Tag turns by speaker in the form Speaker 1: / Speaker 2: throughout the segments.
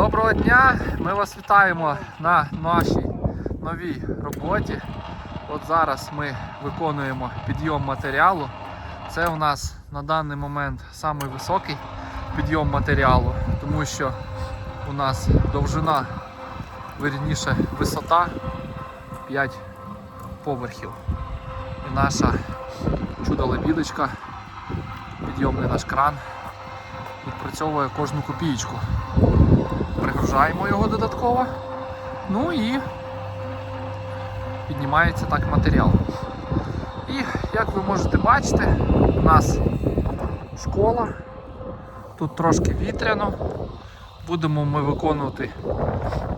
Speaker 1: Доброго дня! Ми вас вітаємо на нашій новій роботі. От зараз ми виконуємо підйом матеріалу. Це у нас на даний момент самий високий підйом матеріалу, тому що у нас довжина, вірніше висота 5 поверхів. І наша чудо-лебідочка, підйомний наш кран, відпрацьовує кожну копієчку пригружаємо його додатково. Ну і піднімається так матеріал. І як ви можете бачити, у нас школа, тут трошки вітряно. Будемо ми виконувати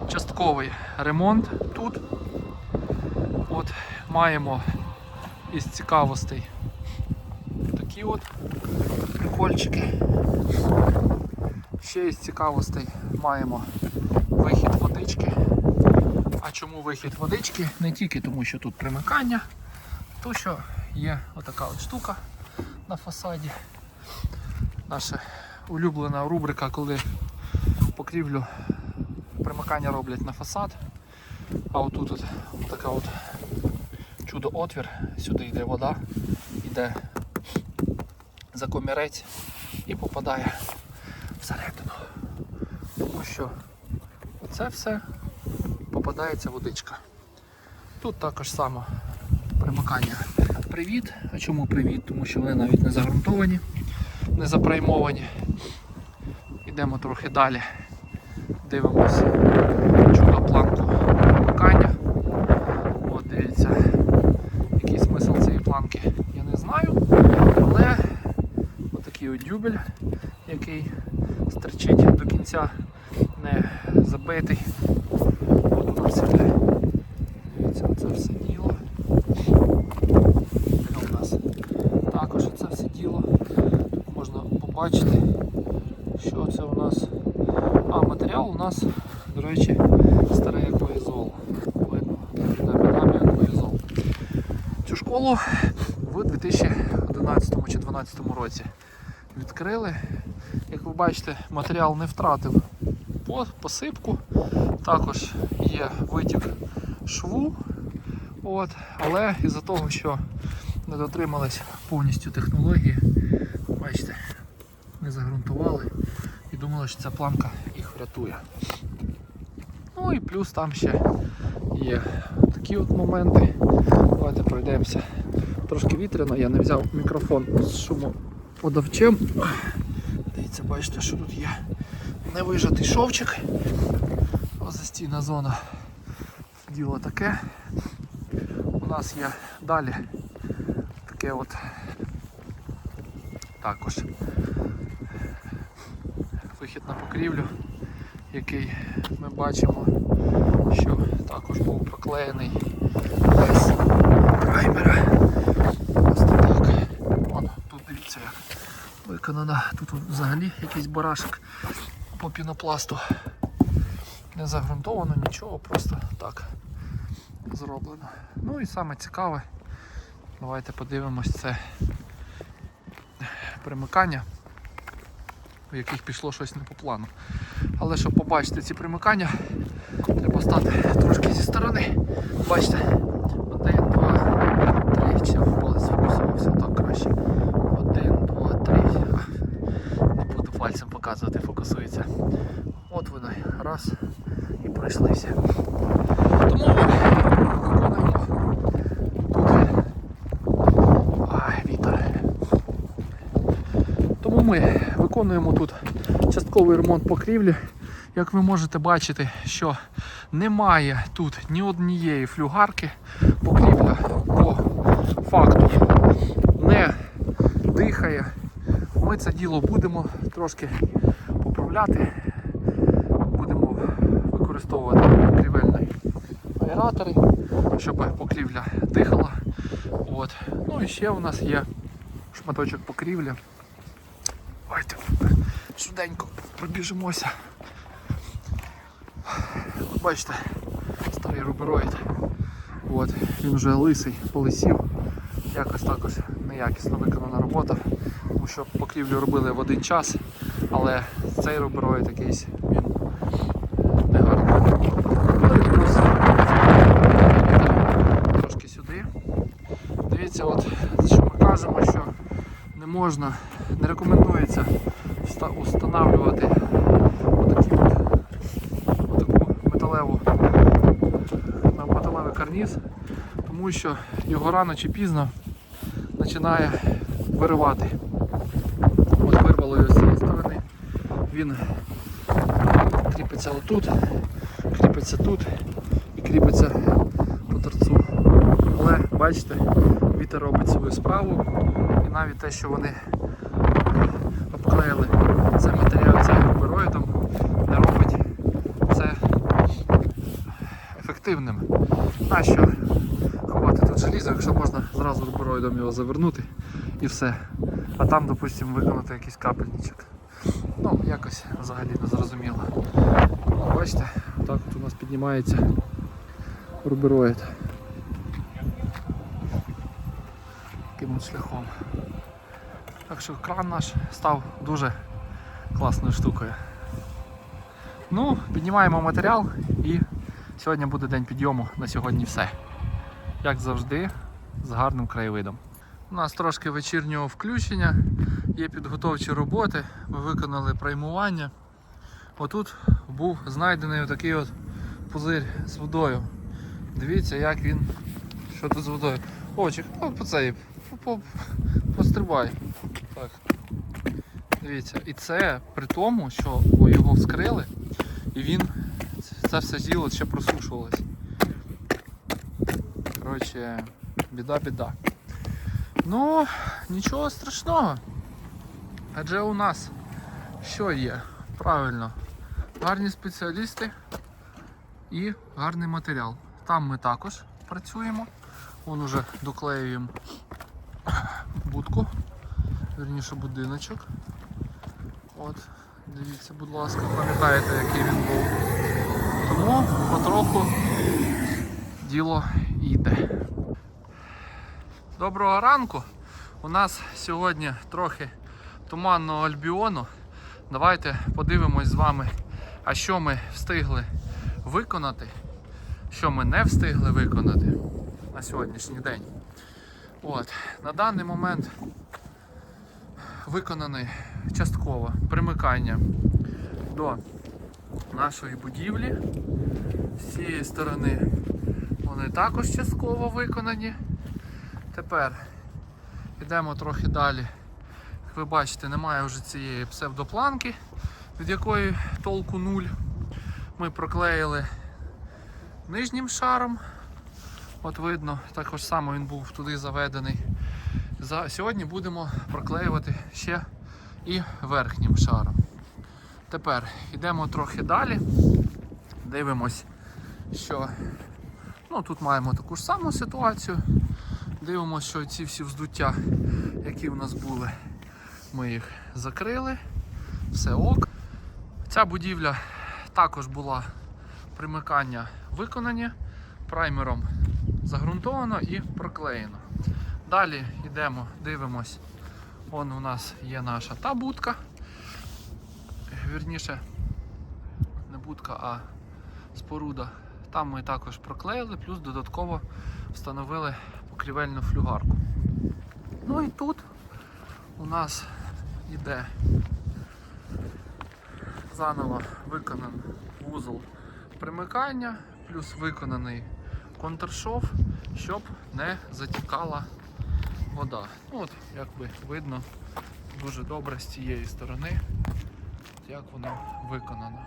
Speaker 1: частковий ремонт тут. От Маємо із цікавостей такі от прикольчики. Ще із цікавостей маємо вихід водички. А чому вихід водички? Не тільки тому, що тут примикання, то що є отака от штука на фасаді. Наша улюблена рубрика, коли покрівлю примикання роблять на фасад. А отут от така от чудо-отвір, сюди йде вода, йде за комірець і попадає всередину. Тому що це все попадається водичка. Тут також само примикання. Привіт. А чому привіт? Тому що вони навіть не загрунтовані, не запраймовані. Йдемо трохи далі. Дивимося чудо планку примикання. От дивіться, який смисл цієї планки, я не знаю. Але отакий дюбель, який стерчить до кінця, не забитий. От нас іде. Дивіться, оце все діло. Де у нас також це все діло. Тут можна побачити, що це у нас. А матеріал у нас, до речі, старий акваізол. Видно, намінами акваізол. Цю школу в 2011 чи 2012 році відкрили. Як ви бачите, матеріал не втратив посипку. Також є витік шву. От. Але із-за того, що не дотримались повністю технології, бачите, не загрунтували і думали, що ця планка їх врятує. Ну і плюс там ще є такі от моменти. Давайте пройдемося. Трошки вітряно, я не взяв мікрофон з шумоподавчем. Дивіться, бачите, що тут є невижатий шовчик. Застійна зона. Діло таке. У нас є далі таке от також вихід на покрівлю, який ми бачимо, що також був проклеєний без праймера. Ось так. Вон, тут дивіться як виконана. Тут взагалі якийсь барашок по пінопласту. Не загрунтовано нічого, просто так зроблено. Ну і саме цікаве, давайте подивимось це примикання, у яких пішло щось не по плану. Але щоб побачити ці примикання, треба стати трошки зі сторони. Бачите, один, два, три, чи палець фокусувався так краще. Один, два, три. А, Не буду пальцем показувати, фокусується. От вони, раз і пройшлися. Тому ми виконуємо тут. Ай, вітер. Тому ми виконуємо тут частковий ремонт покрівлі. Як ви можете бачити, що немає тут ні однієї флюгарки. Покрівля по факту не дихає. Ми це діло будемо трошки поправляти. Будемо використовувати покрівельні аератори, щоб покрівля дихала. От. Ну і ще у нас є шматочок покрівлі. Сюденько пробіжимося. От Бачите, старий рубероїд. От, Він вже лисий, полисів. Якось також неякісно виконана робота, тому що покрівлю робили в один час, але цей рубероїд якийсь він не. Трошки сюди. Дивіться, от що ми кажемо, що не можна, не рекомендується вста- устанавлювати отакі от, отаку металеву металевий карніз, тому що його рано чи пізно починає виривати. От вирвало його з цієї сторони. Він кріпиться отут, кріпиться тут і кріпиться по торцу. Але бачите, вітер робить свою справу і навіть те, що вони цей матеріал цим рубероїдом, не робить це ефективним. Нащо ховати тут желізо, якщо можна зразу рубероїдом його завернути і все. А там, допустимо, виконати якийсь капельничок. Ну, якось взагалі не зрозуміло. Бачите, так от у нас піднімається рубероїд. Таким шляхом. Так що кран наш став дуже класною штукою. Ну, піднімаємо матеріал і сьогодні буде день підйому. На сьогодні все. Як завжди, з гарним краєвидом. У нас трошки вечірнього включення, є підготовчі роботи, ми виконали приймування. Отут був знайдений отакий от пузир з водою. Дивіться, як він. Що тут з водою? О, чек, по, цей, по, по, пострибай. Так. Дивіться, і це при тому, що його вскрили, і він це все діло ще просушувалось. Коротше, біда-біда. Ну, нічого страшного. Адже у нас що є? Правильно, гарні спеціалісти і гарний матеріал. Там ми також працюємо. Вон уже доклеюємо будку, верніше будиночок. От, дивіться, будь ласка, пам'ятаєте, який він був. Тому потроху діло йде. Доброго ранку. У нас сьогодні трохи туманного альбіону. Давайте подивимось з вами, а що ми встигли виконати, що ми не встигли виконати на сьогоднішній день. От, на даний момент виконане частково примикання до нашої будівлі. З цієї сторони вони також частково виконані. Тепер йдемо трохи далі. Як ви бачите, немає вже цієї псевдопланки, від якої толку нуль. Ми проклеїли нижнім шаром. От видно, також само він був туди заведений. За, сьогодні будемо проклеювати ще і верхнім шаром. Тепер йдемо трохи далі. Дивимось, що ну, тут маємо таку ж саму ситуацію. Дивимося, що ці всі вздуття, які у нас були, ми їх закрили. Все ок. Ця будівля також була примикання виконані, праймером загрунтовано і проклеєно. Далі йдемо, дивимось. Вон у нас є наша та будка. Вірніше, не будка, а споруда. Там ми також проклеїли, плюс додатково встановили покрівельну флюгарку. Ну і тут у нас йде заново виконаний вузол примикання, плюс виконаний контршов, щоб не затікала вода. Ну от, як би видно, дуже добре з цієї сторони, як воно виконано.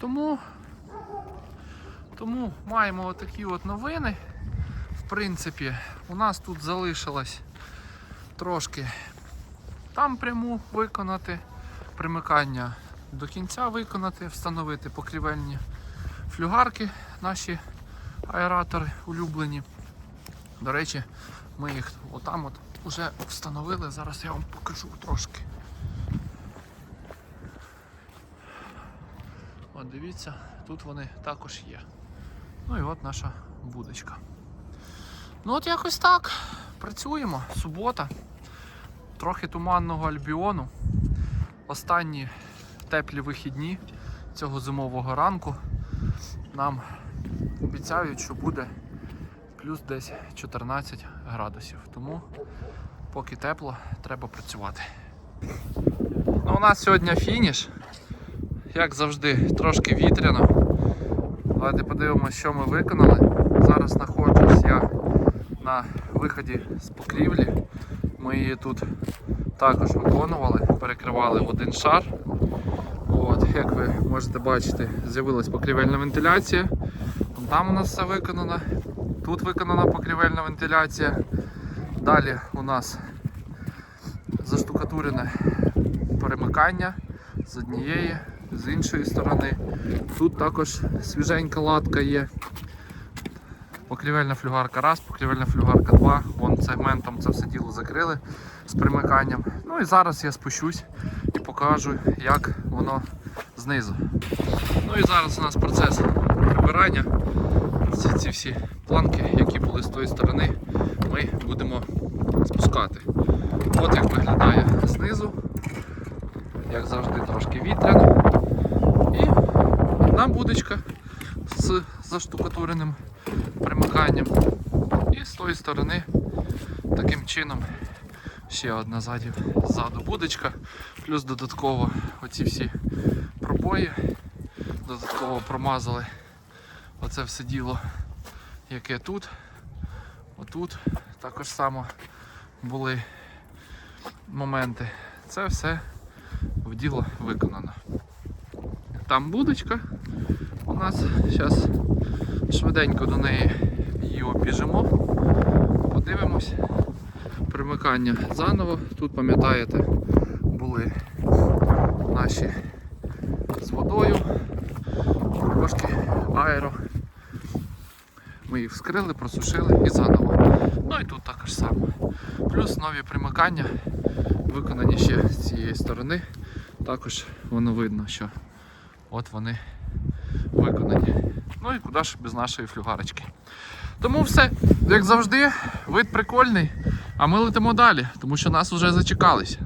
Speaker 1: Тому, тому маємо отакі от новини. В принципі, у нас тут залишилось трошки там пряму виконати, примикання до кінця виконати, встановити покрівельні флюгарки, наші аератори улюблені. До речі, ми їх отам от вже встановили. Зараз я вам покажу трошки. От дивіться, тут вони також є. Ну і от наша будочка. Ну от якось так. Працюємо. Субота. Трохи туманного альбіону. Останні теплі вихідні цього зимового ранку нам обіцяють, що буде плюс десь 14 градусів. Тому поки тепло, треба працювати. Ну, у нас сьогодні фініш. Як завжди, трошки вітряно. Давайте подивимося, що ми виконали. Зараз знаходжусь я на виході з покрівлі. Ми її тут також виконували, перекривали в один шар. От, як ви можете бачити, з'явилась покрівельна вентиляція. Там у нас все виконано. Тут виконана покрівельна вентиляція. Далі у нас заштукатурене перемикання з однієї, з іншої сторони. Тут також свіженька латка є. Покрівельна флюгарка раз, покрівельна флюгарка 2. Вон сегментом це все діло закрили з примиканням. Ну і зараз я спущусь і покажу, як воно знизу. Ну і зараз у нас процес прибирання. Ці, ці всі планки, які були з тої сторони, ми будемо спускати. От як виглядає знизу. Як завжди, трошки вітряно. І одна будочка з заштукатуреним примиканням. І з тої сторони таким чином ще одна ззаді, ззаду будочка, плюс додатково оці всі пробої, додатково промазали оце все діло, яке тут, отут також само були моменти. Це все в діло виконано. Там будочка у нас. Зараз швиденько до неї її обіжимо. Подивимось. Примикання заново. Тут, пам'ятаєте, були наші з водою, аеро. Ми їх вскрили, просушили і заново. Ну і тут також само. Плюс нові примикання виконані ще з цієї сторони. Також воно видно, що от вони виконані. Ну і куди ж без нашої флюгарочки. Тому все, як завжди, вид прикольний, а ми летимо далі, тому що нас вже зачекались.